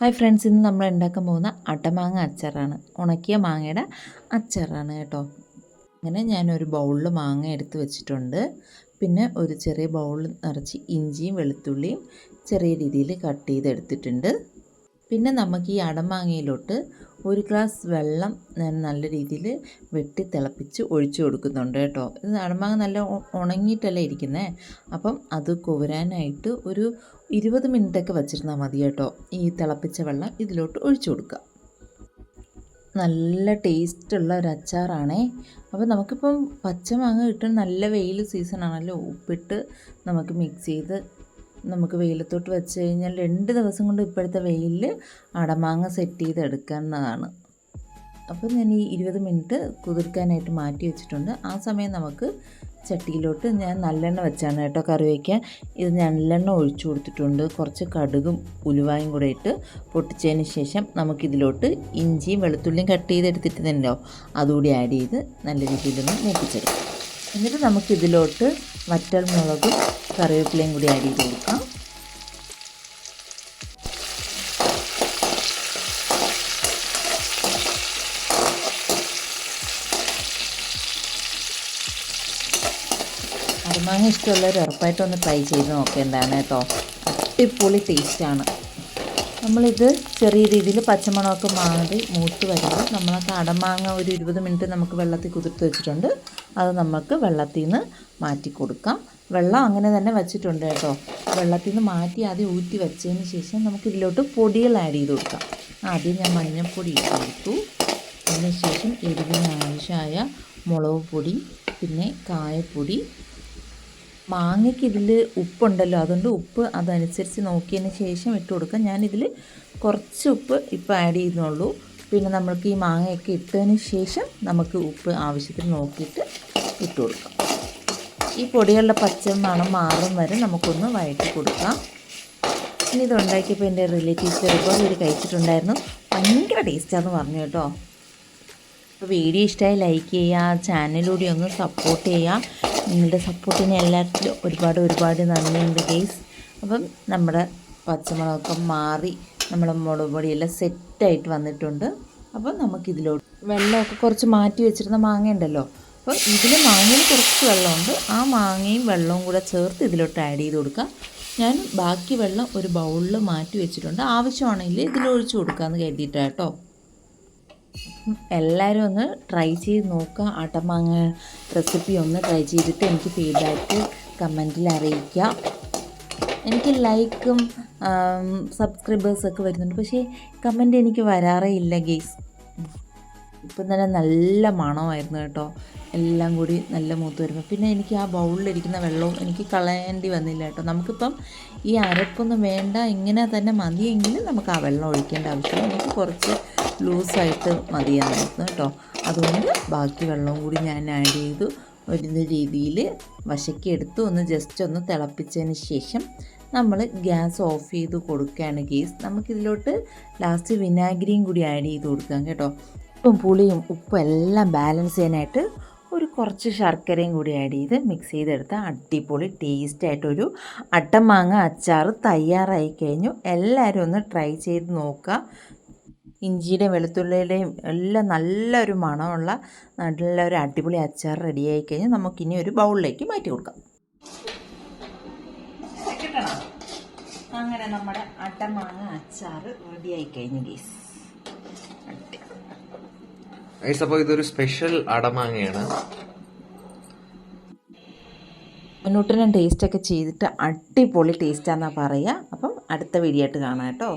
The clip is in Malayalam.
ഹായ് ഫ്രണ്ട്സ് ഇന്ന് നമ്മൾ ഉണ്ടാക്കാൻ പോകുന്ന അടമാങ്ങ അച്ചാറാണ്. ഉണക്കിയ മാങ്ങയുടെ അച്ചാറാണ് കേട്ടോ. അങ്ങനെ ഞാനൊരു ബൗളിൽ മാങ്ങ എടുത്ത് വെച്ചിട്ടുണ്ട്. പിന്നെ ഒരു ചെറിയ ബൗളിൽ നിറച്ച് ഇഞ്ചിയും വെളുത്തുള്ളിയും ചെറിയ രീതിയിൽ കട്ട് ചെയ്തെടുത്തിട്ടുണ്ട്. പിന്നെ നമുക്ക് ഈ അടമാങ്ങയിലോട്ട് ഒരു ഗ്ലാസ് വെള്ളം ഞാൻ നല്ല രീതിയിൽ വെട്ടി തിളപ്പിച്ച് ഒഴിച്ചു കൊടുക്കുന്നുണ്ട് കേട്ടോ. ഇത് അടമാങ്ങ നല്ല ഉണങ്ങിയിട്ടല്ലേ ഇരിക്കുന്നത് അപ്പം അത് കുവരാനായിട്ട് ഒരു ഇരുപത് മിനിറ്റൊക്കെ വച്ചിരുന്നാൽ മതി കേട്ടോ. ഈ തിളപ്പിച്ച വെള്ളം ഇതിലോട്ട് ഒഴിച്ചു കൊടുക്കുക. നല്ല ടേസ്റ്റുള്ള ഒരു അച്ചാറാണേ. അപ്പോൾ നമുക്കിപ്പം പച്ചമാങ്ങ കിട്ടുന്ന നല്ല വെയിൽ സീസൺ ആണല്ലോ. ഉപ്പിട്ട് നമുക്ക് മിക്സ് ചെയ്ത് നമുക്ക് വെയിലത്തോട്ട് വെച്ച് കഴിഞ്ഞാൽ രണ്ട് ദിവസം കൊണ്ട് ഇപ്പോഴത്തെ വെയിലിൽ അടമാങ്ങ സെറ്റ് ചെയ്ത് എടുക്കുന്നതാണ് അപ്പോൾ ഞാൻ ഈ ഇരുപത് മിനിറ്റ് കുതിർക്കാനായിട്ട് മാറ്റി വെച്ചിട്ടുണ്ട്. ആ സമയം നമുക്ക് ചട്ടിയിലോട്ട് ഞാൻ നല്ലെണ്ണ വെച്ചാണ് കേട്ടോ കറി വയ്ക്കാൻ ഇത് നല്ലെണ്ണ ഒഴിച്ചു കൊടുത്തിട്ടുണ്ട്. കുറച്ച് കടുകും ഉലുവായും കൂടെ ഇട്ട് പൊട്ടിച്ചതിന് ശേഷം നമുക്കിതിലോട്ട് ഇഞ്ചിയും വെളുത്തുള്ളിയും കട്ട് ചെയ്തെടുത്തിട്ടുണ്ടല്ലോ അതുകൂടി ആഡ് ചെയ്ത് നല്ല രീതിയിലൊന്ന് മൂപ്പിച്ചെടുക്കും. എന്നിട്ട് നമുക്കിതിലോട്ട് വറ്റൽ മുളകും കറിവേപ്പിലയും കൂടി ആഡ് ചെയ്ത് കൊടുക്കാം. അരമാങ്ങ ഇഷ്ടമുള്ളവർ ഉറപ്പായിട്ടൊന്ന് ട്രൈ ചെയ്ത് നോക്കേണ്ടതാണ് കേട്ടോ അടിപൊളി ടേസ്റ്റാണ് നമ്മളിത് ചെറിയ രീതിയിൽ പച്ചമുളകൊക്കെ മാറി മൂത്ത് വരുമ്പോൾ നമ്മൾ ആ കടമാങ്ങ ഒരു ഇരുപത് മിനിറ്റ് നമുക്ക് വെള്ളത്തിൽ കുതിർത്ത് വെച്ചിട്ടുണ്ട്. അത് നമുക്ക് വെള്ളത്തിൽ നിന്ന് മാറ്റി കൊടുക്കാം. വെള്ളം അങ്ങനെ തന്നെ വെച്ചിട്ടുണ്ട് കേട്ടോ വെള്ളത്തിൽ നിന്ന് മാറ്റി ആദ്യം ഊറ്റി വെച്ചതിന് ശേഷം നമുക്ക് ഇതിലോട്ട് പൊടികൾ ആഡ് ചെയ്ത് കൊടുക്കാം. ആദ്യം ഞാൻ മഞ്ഞൾപ്പൊടി ഇട്ട് കൊടുത്തു. അതിനുശേഷം എരിവിന് ആവശ്യമായ മുളക് പൊടി പിന്നെ കായപ്പൊടി മാങ്ങയ്ക്ക് ഇതിൽ ഉപ്പുണ്ടല്ലോ. അതുകൊണ്ട് ഉപ്പ് അതനുസരിച്ച് നോക്കിയതിന് ശേഷം ഇട്ട് കൊടുക്കാം. ഞാനിതിൽ കുറച്ച് ഉപ്പ് ഇപ്പോൾ ആഡ് ചെയ്യുന്നുള്ളൂ പിന്നെ നമ്മൾക്ക് ഈ മാങ്ങയൊക്കെ ഇട്ടതിന് ശേഷം നമുക്ക് ഉപ്പ് ആവശ്യത്തിന് നോക്കിയിട്ട് ഇട്ട് കൊടുക്കാം. ഈ പൊടികളുടെ പച്ച മണം മാറും വരെ നമുക്കൊന്ന് വഴറ്റി കൊടുക്കാം. ഇനി ഇത് ഉണ്ടാക്കിയപ്പോൾ എന്റെ റിലേറ്റീവ്സ് ഒരുപാട് പേര് കഴിച്ചിട്ടുണ്ടായിരുന്നു. ഭയങ്കര ടേസ്റ്റാന്ന് പറഞ്ഞു കേട്ടോ. അപ്പോൾ വീഡിയോ ഇഷ്ടമായി ലൈക്ക് ചെയ്യുക ചാനലിലൂടെ ഒന്ന് സപ്പോർട്ട് ചെയ്യുക. നിങ്ങളുടെ സപ്പോർട്ടിന് എല്ലാത്തിലും ഒരുപാട് ഒരുപാട് നന്ദിയുണ്ട് ഗെയ്സ് അപ്പം നമ്മുടെ പച്ചമുളകൊക്കെ മാറി നമ്മുടെ മുളക് പൊടിയെല്ലാം സെറ്റായിട്ട് വന്നിട്ടുണ്ട്. അപ്പം നമുക്കിതിലോട്ട് വെള്ളമൊക്കെ കുറച്ച് മാറ്റി വെച്ചിരുന്ന മാങ്ങ ഉണ്ടല്ലോ. അപ്പോൾ ഇതിൽ മാങ്ങയിൽ കുറച്ച് വെള്ളമുണ്ട്. ആ മാങ്ങയും വെള്ളവും കൂടെ ചേർത്ത് ഇതിലോട്ട് ആഡ് ചെയ്ത് കൊടുക്കാം. ഞാൻ ബാക്കി വെള്ളം ഒരു ബൗളിൽ മാറ്റി വെച്ചിട്ടുണ്ട്. ആവശ്യമാണെങ്കിൽ ഇതിലൊഴിച്ച് കൊടുക്കാമെന്ന് കരുതിയിട്ടാണ് കേട്ടോ. എല്ലാവരും ഒന്ന് ട്രൈ ചെയ്ത് നോക്കുക ആട്ടമാങ്ങ റെസിപ്പി ഒന്ന് ട്രൈ ചെയ്തിട്ട് എനിക്ക് ഫീഡ്ബാക്ക് കമന്റിൽ അറിയിക്കുക. എനിക്ക് ലൈക്കും സബ്സ്ക്രൈബേഴ്സൊക്കെ വരുന്നുണ്ട്. പക്ഷേ കമന്റ് എനിക്ക് വരാറേ ഇല്ല ഗെയ്സ് ഇപ്പം തന്നെ നല്ല മണമായിരുന്നു കേട്ടോ. എല്ലാം കൂടി നല്ല മൂത്ത് വരുമ്പോൾ പിന്നെ എനിക്ക് ആ ബൗളിലിരിക്കുന്ന വെള്ളവും എനിക്ക് കളയേണ്ടി വന്നില്ല കേട്ടോ. നമുക്കിപ്പം ഈ അരപ്പൊന്നും വേണ്ട ഇങ്ങനെ തന്നെ മതിയെങ്കിൽ നമുക്ക് ആ വെള്ളം ഒഴിക്കേണ്ട ആവശ്യമില്ല. എനിക്ക് കുറച്ച് ലൂസായിട്ട് മതിയായിരുന്നു കേട്ടോ. അതുകൊണ്ട് ബാക്കി വെള്ളവും കൂടി ഞാൻ ആഡ് ചെയ്തു. ഒരു രീതിയിൽ വശക്കെടുത്ത് ഒന്ന് ജസ്റ്റ് ഒന്ന് തിളപ്പിച്ചതിന് ശേഷം നമ്മൾ ഗ്യാസ് ഓഫ് ചെയ്ത് കൊടുക്കുകയാണ് ഗീസ്. നമുക്കിതിലോട്ട് ലാസ്റ്റ് വിനാഗിരിയും കൂടി ആഡ് ചെയ്ത് കൊടുക്കാം കേട്ടോ. ഉപ്പും പുളിയും ഉപ്പും എല്ലാം ബാലൻസ് ചെയ്യാനായിട്ട് ഒരു കുറച്ച് ശർക്കരയും കൂടി ആഡ് ചെയ്ത് മിക്സ് ചെയ്തെടുത്ത അടിപൊളി ടേസ്റ്റായിട്ടൊരു അട്ടമാങ്ങ അച്ചാർ തയ്യാറായി കഴിഞ്ഞു. എല്ലാവരും ഒന്ന് ട്രൈ ചെയ്ത് നോക്കുക. ഇഞ്ചിയുടെയും വെളുത്തുള്ളിയുടെയും എല്ലാം നല്ലൊരു മണമുള്ള നല്ലൊരു അടിപൊളി അച്ചാർ റെഡിയായി കഴിഞ്ഞാൽ നമുക്കിനി ഒരു ബൗളിലേക്ക് മാറ്റി കൊടുക്കാം. അങ്ങനെ നമ്മുടെ അട്ടമാങ്ങ അച്ചാർ റെഡിയായി കഴിഞ്ഞു ഗീസ് ഗൈസ് അപ്പോൾ ഇതൊരു സ്പെഷ്യൽ അടമാങ്ങയാണ്. മുന്നോട്ടിനും ടേസ്റ്റ് ഒക്കെ ചെയ്തിട്ട് അടിപൊളി ടേസ്റ്റാന്നാ പറയുക അപ്പം അടുത്ത വീഡിയോ ആയിട്ട് കാണാം കേട്ടോ.